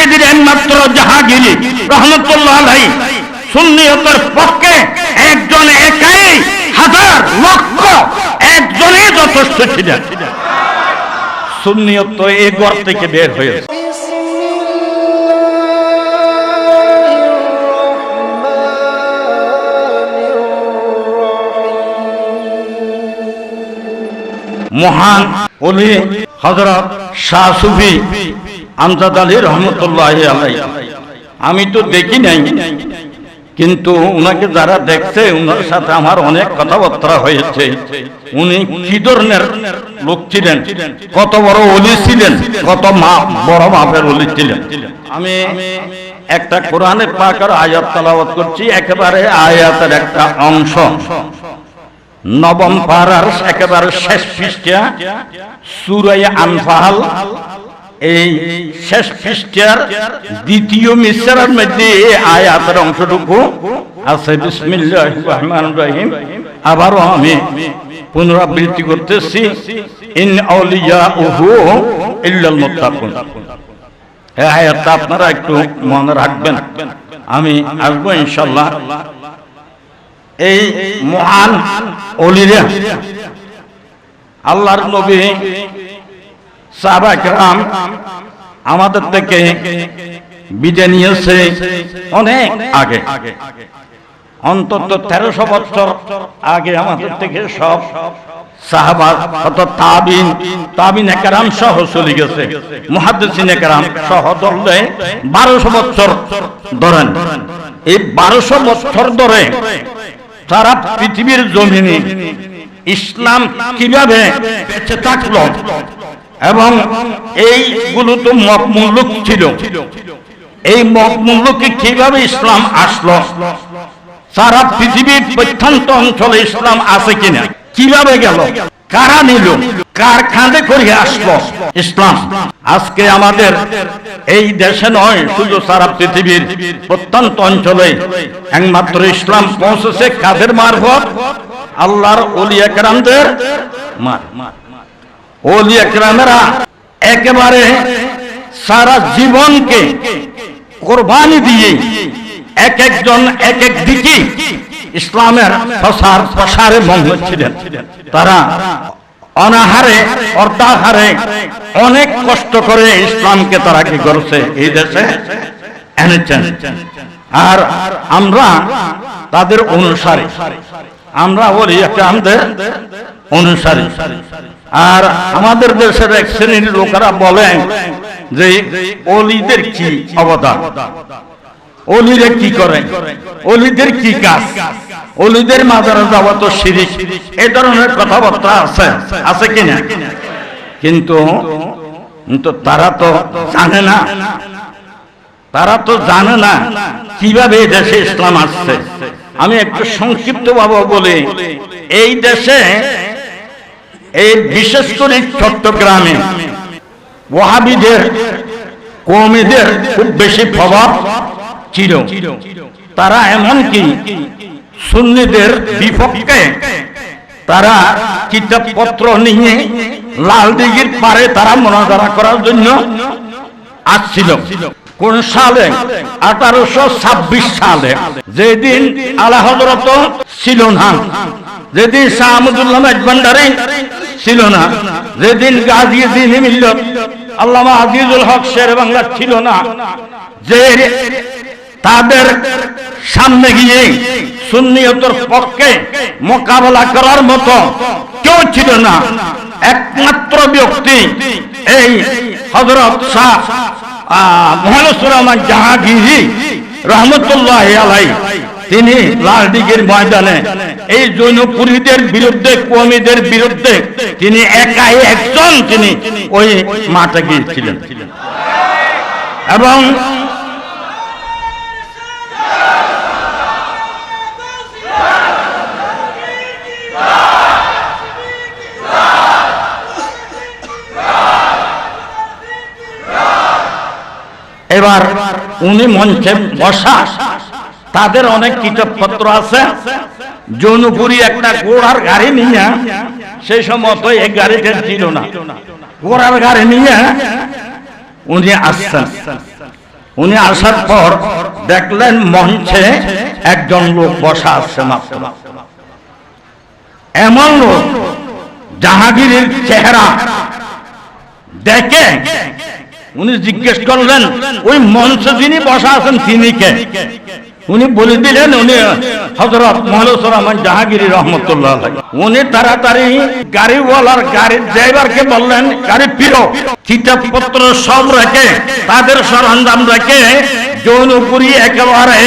সেদিন একমাত্র জাহাগিরি রহমতুল্লাহ আলাই সুন্নিয়তের পক্ষে একজন একাই হাজার লক্ষ, একজনই যথেষ্ট ছিলেন। সুন্নিয়ত এই ঘর থেকে বের হয়েছে মহান ওলি হজরত শাহ সুফি আমজাদ আলী রহমতুল্লাহ আলাই আমি তো দেখি নাই, কিন্তু উনাকে যারা দেখছে, উনার সাথে আমার অনেক কথাবার্তা হয়েছে। উনি কি ধরনের লোক ছিলেন? কত বড় অলি ছিলেন? কত মা, বড় মাপের অলি ছিলেন? আমি একটা কোরআনে পাকার আয়াত তালাওয়াত করছি, একেবারে আয়াতের একটা অংশ। নবম পাড়ার একেবারে শেষ পৃষ্ঠা সুরাই আনফাল। এই শেষ পৃষ্ঠার দ্বিতীয় মিশ্রার মধ্যে আয়াতের অংশটুকু আছে। রহিম। আবারও আমি পুনরাবৃত্তি করতেছি। ইন আউলিয়া উহু ইল্লাল মুত্তাকুন। আয়াতটা আপনারা একটু মনে রাখবেন। আমি আসব ইনশাল্লাহ এই মহান অলিরা, আল্লাহর নবী আমাদের থেকে বিদায় নিয়েছে অনেক আগে। অন্তত তেরোশো বছর আগে আমাদের থেকে সব অর্থাৎ তাবিন তাবিন একারাম সহ চলে গেছে। সহ বারোশো বছর ধরেন। এই বারোশো বছর ধরে সারা পৃথিবীর জমিনে ইসলাম কীভাবে বেঁচে থাকল? এবং এইগুলো তো মত মুল্লুক ছিল। এই মত মুল্লুকে কীভাবে ইসলাম আসলো? সারা পৃথিবীর প্রত্যন্ত অঞ্চলে ইসলাম আছে কিনা? কীভাবে গেল? কারা নিল? কার খাঁদে করে আসলো ইসলাম? আজকে আমাদের এই দেশে নয়, শুধু সারা পৃথিবীর প্রত্যন্ত অঞ্চলে একমাত্র ইসলাম পৌঁছেছে কাদের মারফত? আল্লাহর অলিয়া অলি একরামদের মার অলি একরামেরা একেবারে সারা জীবনকে কোরবানি দিয়ে এক একজন এক এক দিকে ইসলামের প্রসার প্রসারে মগ্ন ছিলেন। তারা অনাহারে অর্ধাহারে অনেক কষ্ট করে ইসলামকে তারা কি করছে? এই দেশে এনেছেন। আর আমরা তাদের অনুসারী। আমরা বলি একটা আমাদের অনুসারী। আর আমাদের দেশের এক শ্রেণির লোকেরা বলেন যে অলিদের কি অবদান? অলিরে কি করে? অলিদের কি কাজ? অলিদের মাজারে যাওয়া তো শিরিক। এ ধরনের কথাবার্তা আছে। আছে কিনা? কিন্তু তারা তো জানে না। তারা তো জানে না কীভাবে দেশে ইসলাম আসছে। আমি একটু সংক্ষিপ্ত ভাবে বলি। এই দেশে এই বিশেষ করে চট্টগ্রামে ওয়াহাবিদের কৌমিদের খুব বেশি প্রভাব ছিল। তারা এমনকি সুন্নিদের বিপক্ষে তারা কিতাবপত্র নিয়ে লাল দিঘির পারে তারা মনাজারা করার জন্য আসছিল। কোন সালে? আঠারোশো ছাব্বিশ সালে। যেদিন আল্লাহ হজরত ছিল না যেদিন শাহ আহমদুল্লাহ ভান্ডারি ছিল না। যেদিন গাজী দিন আল্লামা আজিজুল হক শের বাংলা ছিল না। যে তাদের সামনে গিয়ে সুন্নিয়তের পক্ষে মোকাবেলা করার মতো কেউ ছিল না। একমাত্র ব্যক্তি এই হজরত শাহ মহানুসুরমান জাহাঙ্গীরি রহমতুল্লাহ আলাই তিনি লালদিঘির ময়দানে, এই জৈনপুরীদের বিরুদ্ধে কমিদের বিরুদ্ধে তিনি একাই একজন তিনি ওই মাঠে গিয়েছিলেন। এবং এবার উনি মঞ্চে বসা তাদের অনেক কিতাবপত্র আছে। জৌনপুরি একটা ঘোড়ার গাড়ি নিয়ে, সেই সময় তো এই গাড়িটা ছিল না। ঘোড়ার গাড়ি নিয়ে উনি আসছেন। উনি আসার পর দেখলেন মঞ্চে একজন লোক বসা আছে মাত্র। এমন লোক জাহাঙ্গীরের চেহারা দেখে উনি জিজ্ঞেস করলেন, ওই মঞ্চে যিনি বসা আছেন, তিনি কে? উনি বলে দিলেন, উনি হজরত মহলুসরহমান জাহাঙ্গীর রহমতুল্লাহ। উনি তাড়াতাড়ি গাড়িওয়ালার গাড়ির ড্রাইভারকে বললেন, গাড়ি পিরো কিতাবপত্র সব রেখে, তাদের সরঞ্জাম রেখে, যৌনপুরি একেবারে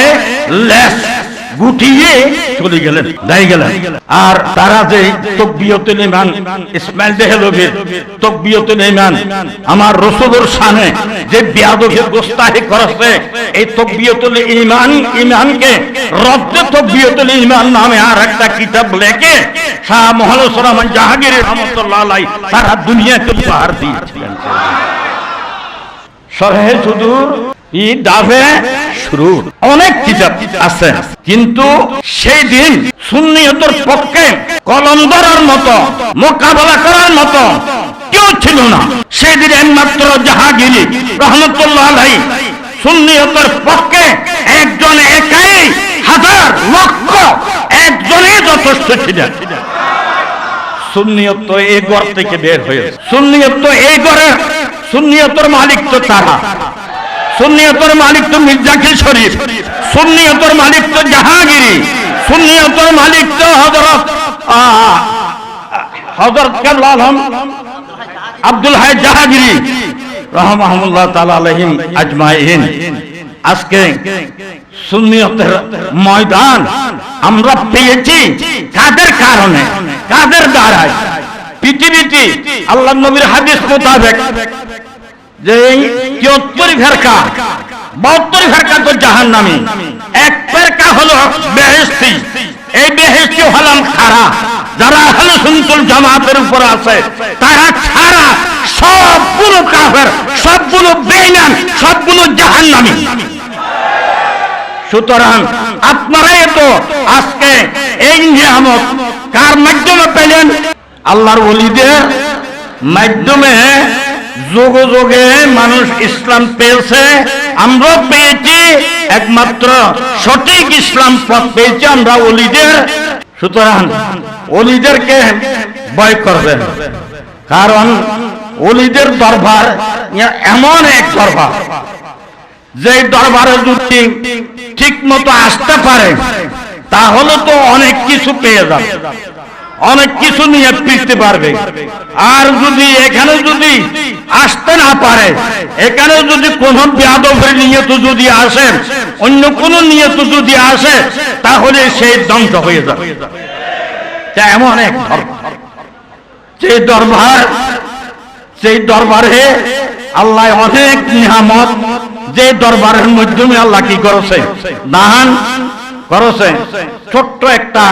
লেস গুটিয়ে চলে গেলেন দাই গেলেন। আর তারা যে তকবিয়তুল ইমান ইসমাইল দেহলভির তকবিয়তুল ইমান আমার রসুলের শানে যে বিয়াদকে গোস্তাহি করেছে, এই তকবিয়তুল ইমান, ইমানকে রদ্দে তকবিয়তুল ইমান নামে আর একটা কিতাব লেখে, শাহ মহলুর রহমান জাহাঙ্গীর রহমতুল্লাহ আলাই তারা দুনিয়াকে উপহার দিয়েছিলেন। সরহে সুদূর ই ডাবে শুরু অনেক কিতাব আছে। কিন্তু সেই দিন সুন্নিয়তের পক্ষে কলম ধরার মতো, মোকাবেলা করার মতো কেউ ছিল না। সেই দিন একমাত্র জাহাগিরি রহমতুল্লাহ আলাই সুন্নিয়তের পক্ষে একজন একাই হাজার লক্ষ, একজনই যথেষ্ট ছিলেন। সুন্নিয়ত এই ঘর থেকে বের হয়েছে। সুন্নিয়ত এই ঘরে সুন্নিয়তর মালিক তো তারা। সুন্নিয়তর মালিক তো মির্জাকির শরীফ। সুন্নিয়তর মালিক তো জাহাঙ্গীরি। সুন্নিয়তর মালিক তো হজরত হজরত কেবল আলম আব্দুল হাই জাহাঙ্গীরি রহমাহমুল্লাহ তাআলা আলাইহিম আজমাইন। আজকে সুন্নিয়তের ময়দান আমরা পেয়েছি কাদের কারণে? কাদের দ্বারায়? পৃথিবীতে আল্লাহ নবীর হাদিস মোতাবেক যে ফেরকা বাহাত্তর ফেরকা তো জাহান এক ফেরকা হলো বেহেস্তি এই বেহেস্তি হলাম খারা। যারা হলো জামাতের উপর আছে, তারা ছাড়া সবগুলো কাফের, সবগুলো বেইমান সবগুলো জাহান নামি সুতরাং আপনারাই তো আজকে এই নিয়ামত কার মাধ্যমে পেলেন? আল্লাহর ওলিদের মাধ্যমে যোগে যোগে মানুষ ইসলাম পেয়েছে। আমরা পেয়েছি একমাত্র সঠিক ইসলাম পেয়েছি আমরা ওলিদের সুতরাং ওলিদেরকে ভয় করবেন। কারণ ওলিদের দরবার এমন এক দরবার। যে দরবারে যদি ঠিক মতো আসতে পারে, তাহলে তো অনেক কিছু পেয়ে যাবে। অনেক কিছু নিয়ে ফিরতে পারবে। আর যদি এখানে যদি আসতে না পারে, এখানে যদি কোন বেয়াদবের নিয়ত যদি আসে, অন্য কোন নিয়ত যদি আসে, তাহলে সেই ধ্বংস হয়ে যাবে। এমন এক যে দরবার সেই দরবারে আল্লাহ অনেক নিয়ামত, যে দরবারের মাধ্যমে আল্লাহ কি করেছে? দান করেছে। ছোট্ট একটা